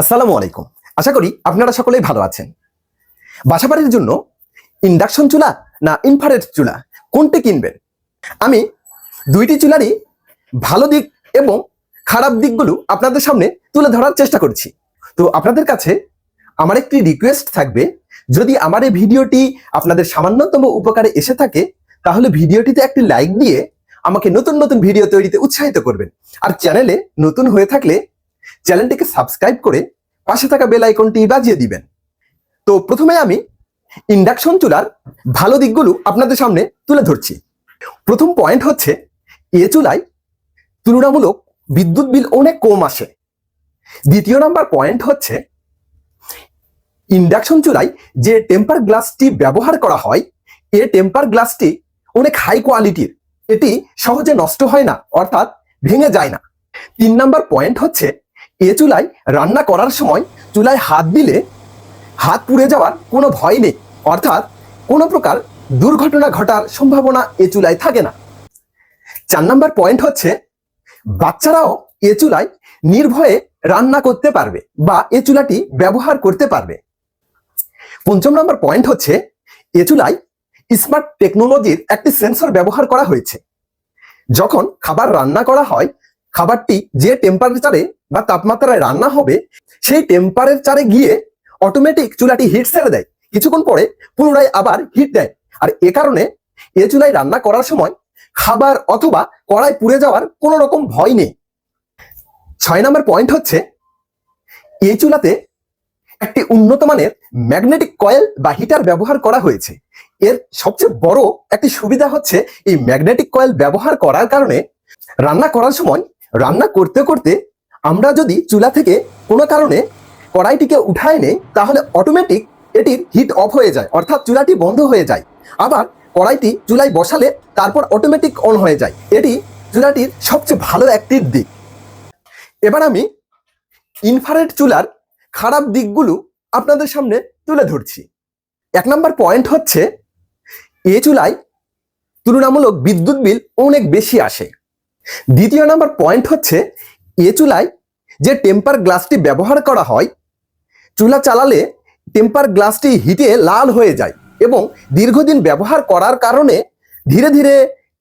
আসসালামু আলাইকুম। আশা করি আপনারা সকলেই ভালো আছেন। বাসাবাড়ির জন্য ইন্ডাকশন চুলা না ইনফ্রারেড চুলা, কোনটি কিনবেন? আমি দুইটি চুলারই ভালো দিক এবং খারাপ দিকগুলো আপনাদের সামনে তুলে ধরার চেষ্টা করছি। তো আপনাদের কাছে আমার একটি রিকোয়েস্ট থাকবে, যদি আমার এই ভিডিওটি আপনাদের সামান্যতম উপকারে এসে থাকে, তাহলে ভিডিওটিতে একটি লাইক দিয়ে আমাকে নতুন নতুন ভিডিও তৈরিতে উৎসাহিত করবেন। আর চ্যানেলে নতুন হয়ে থাকলে চ্যানেলটিকে সাবস্ক্রাইব করে পাশে থাকা বেল আইকনটি বাজিয়ে দিবেন। তো প্রথমে আমি ইন্ডাকশন চুলার ভালো দিকগুলো আপনাদের সামনে তুলে ধরছি। প্রথম পয়েন্ট হচ্ছে, এ চুলায় তুলনামূলক বিদ্যুৎ বিল অনেক কম আসে। দ্বিতীয় নাম্বার পয়েন্ট হচ্ছে, ইন্ডাকশন চুলায় যে টেম্পার গ্লাসটি ব্যবহার করা হয়, এ টেম্পার গ্লাসটি অনেক হাই কোয়ালিটির। এটি সহজে নষ্ট হয় না, অর্থাৎ ভেঙে যায় না। তিন নাম্বার পয়েন্ট হচ্ছে এ চুলায় রান্না করার সময় চুলায় হাত দিলে হাত পুড়ে যাওয়ার কোনো ভয় নেই। অর্থাৎ কোনো প্রকার দুর্ঘটনা ঘটার সম্ভাবনা এ চুলায় থাকে না। চার নাম্বার পয়েন্ট হচ্ছে, বাচ্চারাও এ চুলায় নির্ভয়ে রান্না করতে পারবে বা এ চুলাটি ব্যবহার করতে পারবে। পঞ্চম নম্বর পয়েন্ট হচ্ছে, এ চুলায় স্মার্ট টেকনোলজির একটি সেন্সর ব্যবহার করা হয়েছে। যখন খাবার রান্না করা হয়, খাবারটি যে টেম্পারেচারে বা তাপমাত্রায় রান্না হবে, সেই টেম্পারেচারে গিয়ে অটোমেটিক চুলাটি হিট ছেড়ে দেয়। কিছুক্ষণ পরে পুনরায় আবার হিট দেয়। আর এ কারণে এ চুলায় রান্না করার সময় খাবার অথবা কড়াই পুড়ে যাওয়ার কোনো রকম ভয় নেই। ছয় নম্বর পয়েন্ট হচ্ছে এই চুলাতে একটি উন্নত মানের ম্যাগনেটিক কয়েল বা হিটার ব্যবহার করা হয়েছে। এর সবচেয়ে বড় একটি সুবিধা হচ্ছে, এই ম্যাগনেটিক কয়েল ব্যবহার করার কারণে রান্না করার সময় রান্না করতে করতে আমরা যদি চুলা থেকে কোনো কারণে কড়াইটিকে উঠায় নেই, তাহলে অটোমেটিক এটির হিট অফ হয়ে যায়, অর্থাৎ চুলাটি বন্ধ হয়ে যায়। আবার কড়াইটি চুলায় বসালে তারপর অটোমেটিক অন হয়ে যায়। এটি চুলাটির সবচেয়ে ভালো একটি দিক। এবার আমি ইনফ্রারেড চুলার খারাপ দিকগুলো আপনাদের সামনে তুলে ধরছি। এক নম্বর পয়েন্ট হচ্ছে, এ চুলায় তুলনামূলক বিদ্যুৎ বিল অনেক বেশি আসে। দ্বিতীয় নম্বর পয়েন্ট হচ্ছে এ চুলায় যে টেম্পার গ্লাসটি ব্যবহার করা হয়, চুলা চালালে টেম্পার গ্লাসটি হিটে লাল হয়ে যায় এবং দীর্ঘদিন ব্যবহার করার কারণে ধীরে ধীরে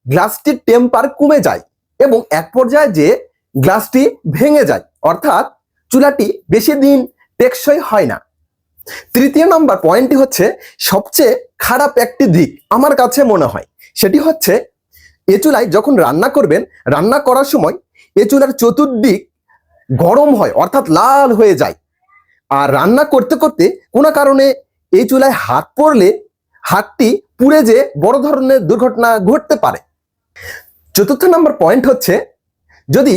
গ্লাসটির টেম্পার কমে যায় এবং এক পর্যায়ে যে গ্লাসটি ভেঙে যায়, অর্থাৎ চুলাটি বেশি দিন টেকসই হয় না। তৃতীয় নম্বর পয়েন্টটি হচ্ছে সবচেয়ে খারাপ একটি দিক আমার কাছে মনে হয়। সেটি হচ্ছে এ চুলায় যখন রান্না করবেন, রান্না করার সময় এ চুলার চতুর্দিক গরম হয়, অর্থাৎ লাল হয়ে যায়। আর রান্না করতে করতে কোনো কারণে এই চুলায় হাত পড়লে হাতটি পুড়ে যে বড় ধরনের দুর্ঘটনা ঘটতে পারে। চতুর্থ নম্বর পয়েন্ট হচ্ছে, যদি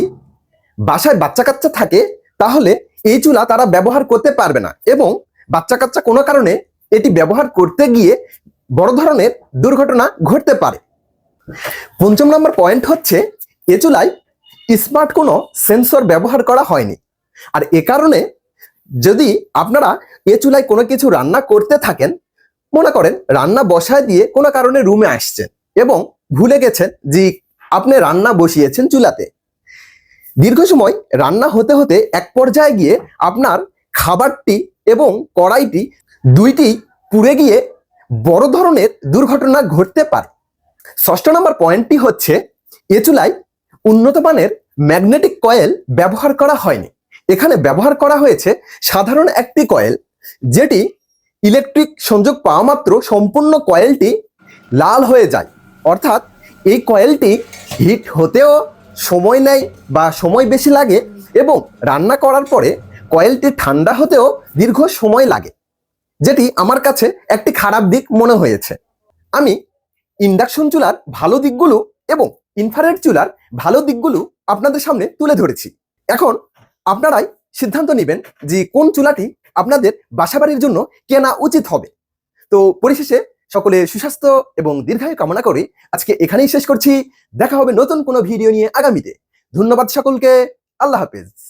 বাসায় বাচ্চা কাচ্চা থাকে, তাহলে এই চুলা তারা ব্যবহার করতে পারবে না এবং বাচ্চা কাচ্চা কোনো কারণে এটি ব্যবহার করতে গিয়ে বড় ধরনের দুর্ঘটনা ঘটতে পারে। পঞ্চম নম্বর পয়েন্ট হচ্ছে, এ চুলায় স্মার্ট কোনো সেন্সর ব্যবহার করা হয়নি। আর এ কারণে যদি আপনারা এ চুলায় কোনো কিছু রান্না করতে থাকেন, মনে করেন রান্না বসায় দিয়ে কোনো কারণে রুমে আসছেন এবং ভুলে গেছেন যে আপনি রান্না বসিয়েছেন চুলাতে। দীর্ঘ সময় রান্না হতে হতে এক পর্যায়ে গিয়ে আপনার খাবারটি এবং কড়াইটি দুইটি পুড়ে গিয়ে বড় ধরনের দুর্ঘটনা ঘটতে পারে। ষষ্ঠ নম্বর পয়েন্টটি হচ্ছে, এ চুলায় উন্নত মানের ম্যাগনেটিক কয়েল ব্যবহার করা হয়নি। এখানে ব্যবহার করা হয়েছে সাধারণ একটি কয়েল, যেটি ইলেকট্রিক সংযোগ পাওয়া মাত্র সম্পূর্ণ কয়েলটি লাল হয়ে যায়। অর্থাৎ এই কয়েলটি হিট হতেও সময় নেয় বা সময় বেশি লাগে এবং রান্না করার পরে কয়েলটি ঠান্ডা হতেও দীর্ঘ সময় লাগে, যেটি আমার কাছে একটি খারাপ দিক মনে হয়েছে। আমি ইন্ডাকশন চুলার ভালো দিকগুলো এবং ইনফ্রারেড চুলার ভালো দিকগুলো আপনাদের সামনে তুলে ধরেছি। এখন আপনারাই সিদ্ধান্ত নেবেন যে কোন চুলাটি আপনাদের বাসাবাড়ির জন্য কেনা উচিত হবে। তো পরিশেষে সকলে সুস্বাস্থ্য এবং দীর্ঘায়ু কামনা করে আজকে এখানেই শেষ করছি। দেখা হবে নতুন কোনো ভিডিও নিয়ে আগামীতে। ধন্যবাদ সকলকে। আল্লাহ হাফেজ।